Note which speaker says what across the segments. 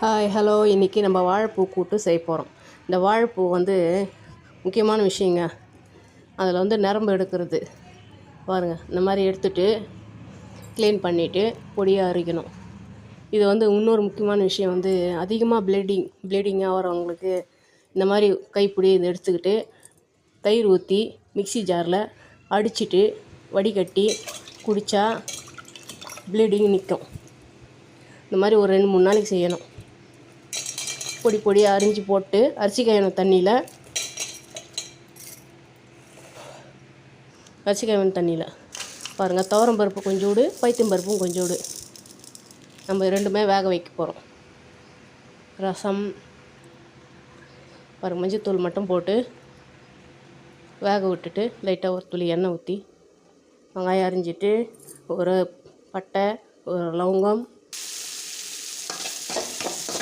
Speaker 1: Hi hello இன்றைக்கி நம்ம வாழைப்பூ கூட்டு செய்ய போகிறோம் இந்த வாழைப்பூ வந்து முக்கியமான விஷயங்க. அதில் வந்து நரம்பு எடுக்கிறது. பாருங்கள் இந்த மாதிரி எடுத்துட்டு க்ளீன் பண்ணிவிட்டு பொடியாக அரைக்கணும். இது வந்து இன்னொரு முக்கியமான விஷயம் வந்து அதிகமாக ப்ளீடிங் ப்ளீடிங்காக வரவங்களுக்கு இந்த மாதிரி கைப்பிடி இதை எடுத்துக்கிட்டு தயிர் ஊற்றி மிக்ஸி ஜாரில் அடிச்சுட்டு வடிகட்டி குடித்தா ப்ளீடிங் நிற்கும் இந்த மாதிரி ஒரு ரெண்டு மூணு நாளைக்கு செய்யணும். பொடி பொடியாக அரிஞ்சு போட்டு அரிசி தண்ணியில். அரிசி தண்ணியில். பாருங்கள் துவரம் பருப்பு கொஞ்சோடு பைத்தியம் பருப்பும் கொஞ்சோடு நம்ம ரெண்டுமே வேக வைக்க போகிறோம் ரசம் பாருங்கள் மஞ்சத்தூள் மட்டும் போட்டு வேக விட்டுட்டு லைட்டாக ஒரு துளி எண்ணெய் ஊற்றி வெங்காயம் அரிஞ்சிட்டு ஒரு பட்டை ஒரு லவங்கம்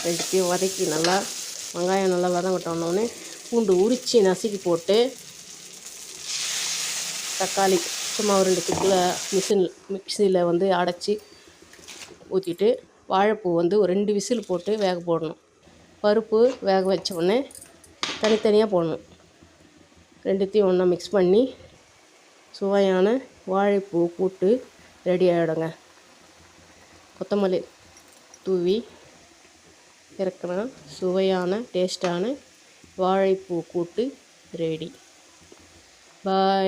Speaker 1: ரெண்டுத்தையும் வதக்கி நல்லா வெங்காயம் நல்லா வதங்கட்டோன்னே பூண்டு உரித்து நசுக்கி போட்டு தக்காளி சும்மா ஒரு ரெண்டு துப்பில் மிஷின் மிக்சியில் வந்து அடைச்சி ஊற்றிட்டு வாழைப்பூ வந்து ஒரு ரெண்டு விசில் போட்டு வேக போடணும். பருப்பு வேக வச்ச உடனே தனித்தனியாக போடணும். ரெண்டுத்தையும் ஒன்றா மிக்ஸ் பண்ணி சுவையான வாழைப்பூ கூட்டு ரெடி ஆகிடுங்க கொத்தமல்லி தூவி இறக்குனா சுவையான டேஸ்ட்டான வாழைப்பூ கூட்டு ரெடி பாய்